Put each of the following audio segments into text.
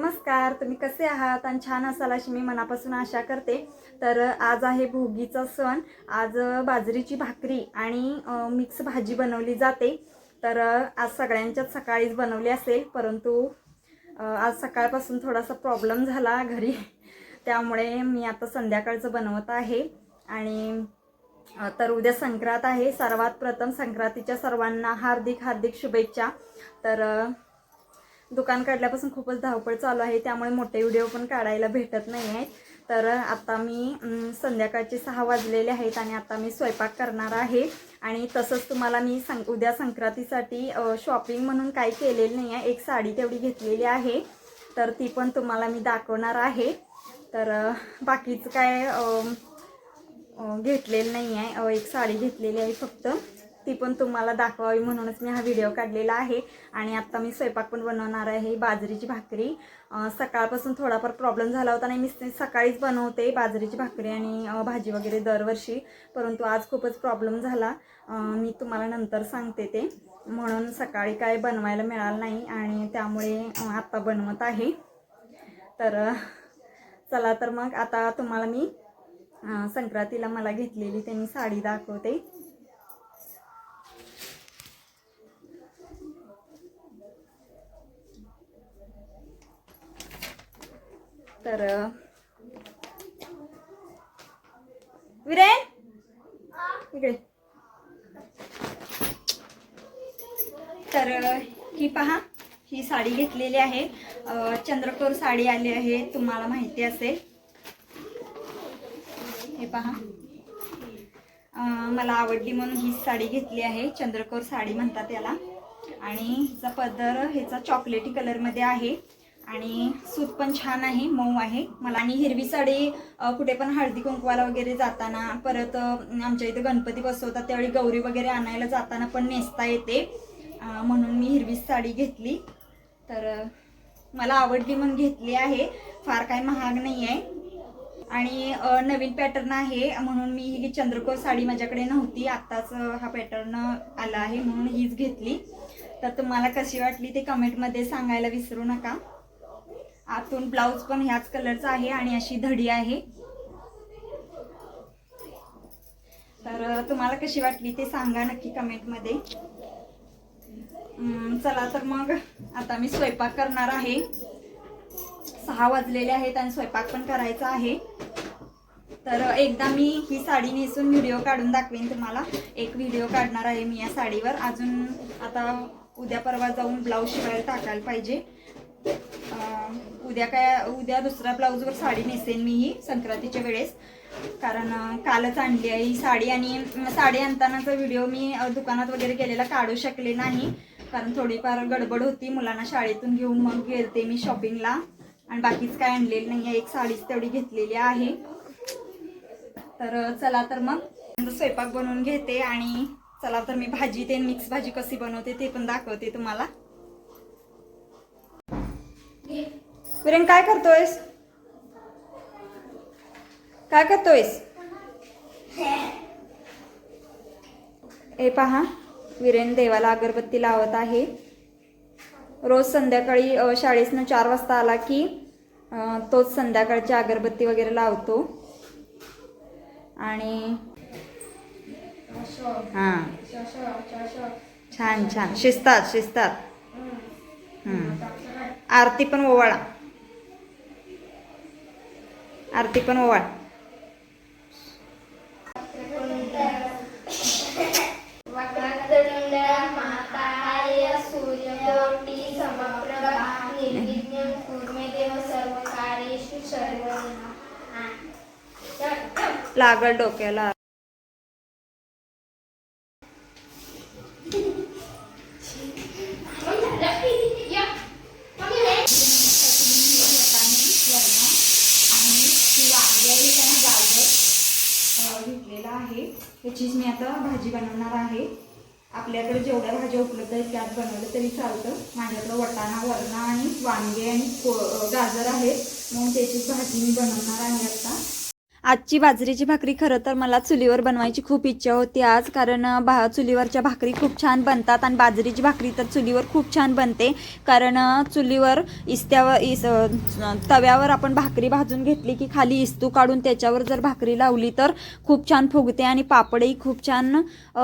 नमस्कार तुम्ही कसे आहात? आणि छान असाल अशी मी मनापासून आशा करते. तर आज आहे भोगीचा सण. आज बाजरीची भाकरी आणि मिक्स भाजी बनवली जाते. तर आज सगळ्यांच्याच सकाळीच बनवली असेल परंतु आज सकाळपासून थोडासा प्रॉब्लेम झाला घरी. त्यामुळे मी आता संध्याकाळचं बनवत आहे. आणि तर उद्या संक्रांत आहे. सर्वात प्रथम संक्रांतीच्या सर्वांना हार्दिक हार्दिक शुभेच्छा. तर दुकान काढल्यापासून खूपच धावपळ चालू आहे त्यामुळे मोठे व्हिडिओ पण काढायला भेटत नाही आहेत तर आता मी संध्याकाळचे सहा वाजलेले आहेत आणि आता मी स्वयंपाक करणार आहे. आणि तसंच तुम्हाला मी सं उद्या संक्रांतीसाठी शॉपिंग म्हणून काही केलेलं नाही आहे एक साडी तेवढी घेतलेली आहे. तर ती पण तुम्हाला मी दाखवणार आहे. तर बाकीचं काय घेतलेलं नाही आहे एक साडी घेतलेली आहे फक्त. ती पण तुम्हाला दाखवावी म्हणूनच मी हा व्हिडिओ काढलेला आहे. आणि आत्ता मी स्वयंपाक पण बनवणार आहे बाजरीची भाकरी. सकाळपासून थोडाफार प्रॉब्लेम झाला होता आणि मी सकाळीच बनवते बाजरीची भाकरी आणि भाजी वगैरे दरवर्षी. परंतु आज खूपच प्रॉब्लेम झाला. मी तुम्हाला नंतर सांगते ते. म्हणून सकाळी काय बनवायला मिळालं नाही आणि त्यामुळे आत्ता बनवत आहे. तर चला तर मग आता तुम्हाला मी संक्रांतीला मला घेतलेली त्यांनी साडी दाखवते. तर अं, विरेन इकडे. तर ही पहा ही साडी घेतलेली आहे. चंद्रपूर चंद्रकोर साडी आली आहे तुम्हाला माहिती असेल. हे पहा. मला आवडली म्हणून ही साडी घेतली आहे. चंद्रकोर साडी म्हणतात याला. आणि हिचा पदर ह्याचा चॉकलेटी कलरमध्ये आहे. आणि सूत पण छान आहे मऊ आहे. मला आणि हिरवी साडी कुठे पण हळदी कुंकवाला वगैरे जाताना परत आमच्या इथे गणपती बसवतात त्यावेळी गौरी वगैरे आणायला जाताना पण नेसता येते. म्हणून मी हिरवी साडी घेतली. तर मला आवडली म्हणून घेतली आहे. फार काही महाग नाही आहे. आणि नवीन पॅटर्न आहे म्हणून मी ही चंद्रकोर साडी माझ्याकडे नव्हती. आत्ताच हा पॅटर्न आला आहे म्हणून हीच घेतली. तर तुम्हाला कशी वाटली ते कमेंटमध्ये सांगायला विसरू नका. आतून ब्लाऊज पण ह्याच कलरचा आहे आणि अशी धडी आहे. तर तुम्हाला कशी वाटली ते सांगा नक्की कमेंटमध्ये. चला तर मग आता मी स्वयंपाक करणार आहे. सहा वाजलेले आहेत आणि स्वयंपाक पण करायचा आहे. तर एकदा मी ही साडी नेसून व्हिडिओ काढून दाखवेन तुम्हाला. एक व्हिडिओ काढणार आहे मी या साडीवर. अजून आता उद्या परवा जाऊन ब्लाऊज शिवायला टाकायला पाहिजे. उद्या काय उद्या दुसऱ्या ब्लाऊजवर साडी नेसेन मी ही संक्रांतीच्या वेळेस. कारण कालच आणली आहे ही साडी आणि साडी आणतानाचा व्हिडिओ मी दुकानात वगैरे गेलेला काढू शकले नाही. कारण थोडीफार गडबड होती. मुलांना शाळेतून घेऊन मग गेलते मी शॉपिंगला आणि बाकीच काय आणलेलं नाही आहे. एक साडीच तेवढी घेतलेली आहे. तर चला तर मग. स्वयंपाक बनवून घेते आणि चला तर मी भाजी ते मिक्स भाजी कशी बनवते ते पण दाखवते तुम्हाला. विरेन काय करतोयस? काय करतोयस? हे पहा विरेन देवाला अगरबत्ती लावत आहे. रोज संध्याकाळी शाळेसनं चार वाजता आला की तोच संध्याकाळची अगरबत्ती वगैरे लावतो. आणि हां. छान छान. शिस्तात शिस्तात. आरती पण ओवाळा. आरती पण ओवाळ. वक्रतुण्ड महाकाय सूर्यकोटि समप्रभा निर्विघ्नं कुरु मे देव सर्वकार्येषु सर्वदा लागल डोक्याला घेतलेला आहे याचीच मी आता भाजी बनवणार आहे. आपल्याकडे जेवढ्या भाज्या उपलब्ध आहेत त्यात बनवलं तरी चालतं. माझ्याकडं वटाणा वरणा आणि वांगे आणि गाजर आहेत. म्हणून त्याचीच भाजी मी बनवणार आहे आता. आजची बाजरीची भाकरी खरं तर मला चुलीवर बनवायची खूप इच्छा होती आज कारण भा चुलीवरच्या भाकरी खूप छान बनतात आणि बाजरीची भाकरी तर चुलीवर खूप छान बनते कारण चुलीवर इस्त्यावर इस तव्यावर आपण भाकरी भाजून घेतली की खाली इस्तू काढून त्याच्यावर जर भाकरी लावली तर खूप छान फुगते आणि पापडही खूप छान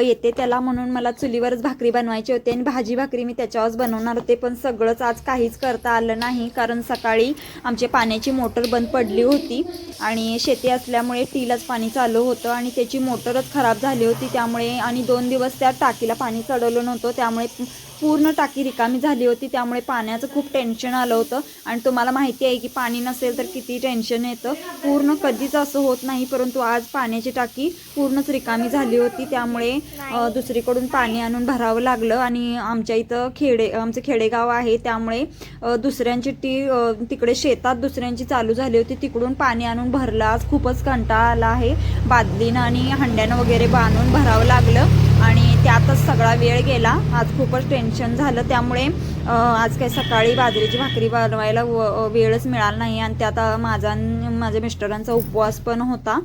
येते. त्याला म्हणून मला चुलीवरच भाकरी बनवायची होती आणि भाजी भाकरी मी त्याच्यावरच बनवणार होते पण सगळंच आज काहीच करता आलं नाही कारण सकाळी आमची पाण्याची मोटर बंद पडली होती आणि शेती असल्यामुळे टीलाच पाणी चालू होतं आणि त्याची मोटरच खराब झाली होती. त्यामुळे आणि दोन दिवस त्या टाकीला पाणी चढवलं नव्हतं. त्यामुळे पूर्ण टाकी रिकामी झाली होती त्यामुळे पाण्याचं खूप टेन्शन आलं होतं. आणि तुम्हाला माहिती आहे की पाणी नसेल तर किती टेन्शन येतं. पूर्ण कधीच असं होत नाही परंतु आज पाण्याची टाकी पूर्णच रिकामी झाली होती. त्यामुळे दुसरीकडून पाणी आणून भरावं लागलं आणि आमच्या इथं खेडे आमचं खेडेगाव आहे. त्यामुळे दुसऱ्यांची टी तिकडे शेतात दुसऱ्यांची चालू झाली होती. तिकडून पाणी आणून भरलं. आज खूपच कंटाळा आला आहे. बादलीनं आणि हंड्यानं वगैरे बांधून भरावं लागलं. त्यातच सगळा वेळ गेला. आज खूपच टेन्शन झालं. त्यामुळे आज काही सकाळी बाजरीची भाकरी बनवायला व- वेळच मिळाला नाही. आणि त्यात माझा माझ्या मिस्टरांचा उपवास पण होता.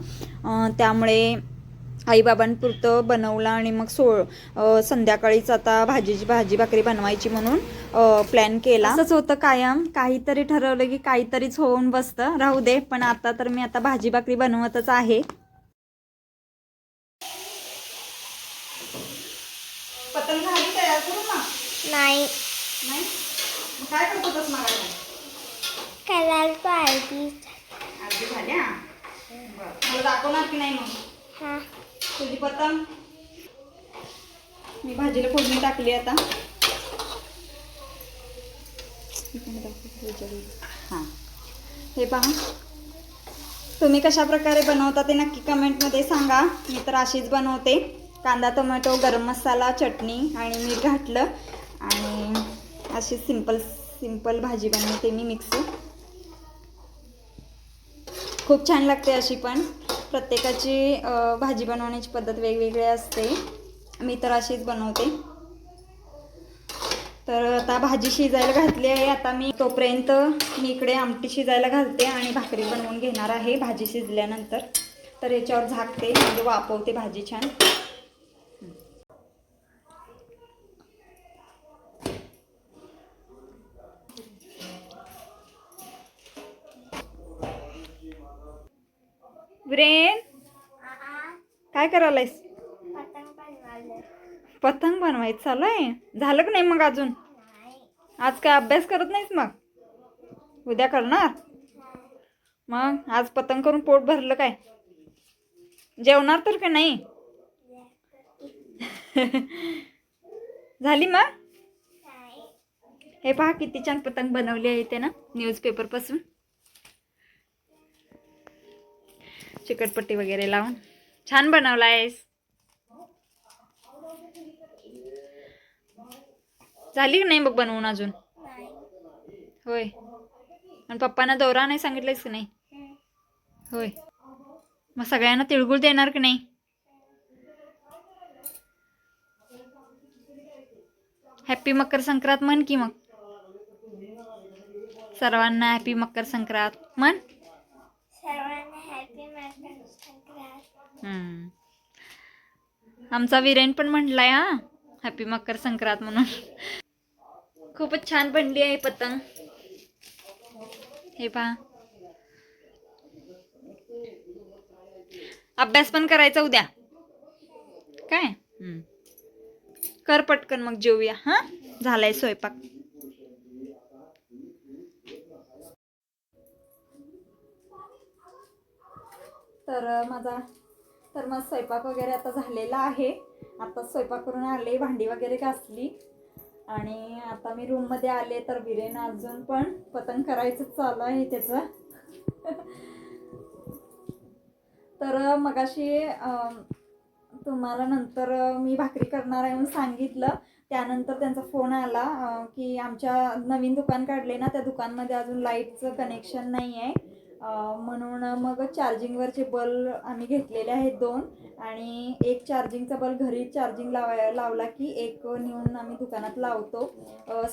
त्यामुळे आईबाबांपुरतं बनवलं आणि मग सो संध्याकाळीच आता भाजीची भाजी भाकरी बनवायची म्हणून प्लॅन केला. असंच होतं कायम. काहीतरी ठरवलं की काहीतरीच होऊन बसतं. राहू दे. पण आता तर मी आता भाजी भाकरी बनवतच आहे पतंग झाली तयार करू ना नाही. नाही? काय करत होतस मला करायला पाहिजे. अर्धी झाल्या? बरं. मला दाखवणार की नाही मग? हा. तुझी पतंग? मी भाजीला फोडणी टाकली आता. हां. हे पहा. तुम्ही कशा प्रकारे बनवता ते नक्की कमेंटमध्ये सांगा. मी तर अशीच बनवते. कांदा टोमॅटो गरम मसाला चटणी आणि मीठ घातलं. आणि अशी सिंपल सिंपल भाजी बनवते मी मिक्स. खूप छान लागते अशी पण. प्रत्येकाची भाजी बनवण्याची पद्धत वेगवेगळी असते. मी तर अशीच बनवते. तर आता भाजी शिजायला घातली आहे. आता मी तोपर्यंत मी इकडे आमटी शिजायला घालते आणि भाकरी बनवून घेणार आहे. भाजी शिजल्यानंतर. तर याच्यावर झाकते म्हणजे वापवते भाजी छान. ब्रेन काय करायलायस? पतंग पतंग बनवायचं चालू आहे झालं का नाही मग अजून? आज काय अभ्यास करत नाहीस मग? उद्या करणार? मग आज पतंग करून पोट भरलं काय? जेवणार तर का नाही? झाली मग? हे पहा किती छान पतंग बनवली आहे ते ना न्यूजपेपर चिकटपट्टी वगैरे लावून. छान बनवला आहेस झाली की नाही बघ बनवून अजून? होय. आणि पप्पांना दौरा नाही सांगितलंयस की नाही? होय. मग सगळ्यांना तिळगुळ देणार की नाही? हॅपी मकर संक्रांत म्हण की मग. सर्वांना हॅपी मकर संक्रांत म्हण सर्वांना हॅपी मकर संक्रांत हम्म. आमचा विरेन पण म्हटलाय हा. हॅपी मकर संक्रांत म्हणून. खूपच छान बनली आहे पतंग. हे पहा. अभ्यास पण करायचा उद्या. काय? कर पटकन मग जेवूया हा. झालाय स्वयंपाक. तर माझा तर मग स्वयंपाक वगैरे आता झालेला आहे. आता स्वयंपाक करून आले भांडी वगैरे घासली. आणि आता मी रूममध्ये आले तर बिरेन अजून पण पतंग करायचं चालू आहे त्याचं. तर मगाशी तुम्हाला नंतर मी भाकरी करणार आहे म्हणून सांगितलं. त्यानंतर त्यांचा फोन आला की आमच्या नवीन दुकान काढले ना त्या दुकानमध्ये अजून लाईटचं कनेक्शन नाही आहे म्हणून मग चार्जिंगवरचे बल्ब आम्ही घेतलेले आहेत दोन. आणि एक चार्जिंगचा बल्ब घरी चार्जिंग लावाय लावला की एक नेऊन आम्ही दुकानात लावतो.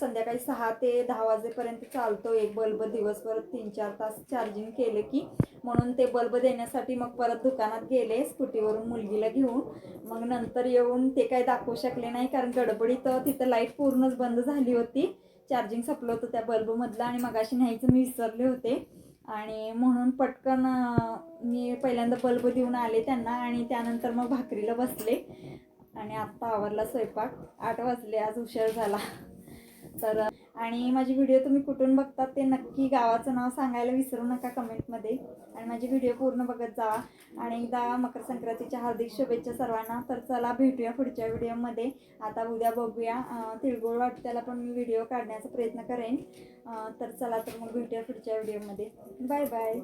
संध्याकाळी सहा ते दहा वाजेपर्यंत चालतो. एक बल्ब दिवसभर तीन चार तास चार्जिंग केले की म्हणून ते बल्ब देण्यासाठी मग परत दुकानात गेले स्कूटीवरून मुलगीला घेऊन. मग नंतर येऊन ते काही दाखवू शकले नाही कारण गडबडीत तिथं लाइट पूर्णच बंद झाली होती. चार्जिंग संपलं होतं त्या बल्बमधलं आणि मगाशी न्यायचं मी विसरले होते. आणि म्हणून पटकन मी पहिल्यांदा बल्ब देऊन आले त्यांना आणि त्यानंतर मग भाकरीला बसले. आणि आत्ता आवरला स्वयंपाक. आठ वाजले आज उशीर झाला. तर आणि माझी व्हिडिओ तुम्ही कुठून बघतात ते नक्की गावाचं नाव सांगायला विसरू नका कमेंटमध्ये. आणि माझे व्हिडिओ पूर्ण बघत जावा आणि एकदा मकर संक्रांतीच्या हार्दिक शुभेच्छा सर्वांना. तर चला भेटूया पुढच्या व्हिडिओमध्ये आता उद्या बघूया. तिळगुळ वाटत्याला पण मी व्हिडिओ काढण्याचा प्रयत्न करेन. तर चला तर मग भेटूया पुढच्या व्हिडिओमध्ये बाय बाय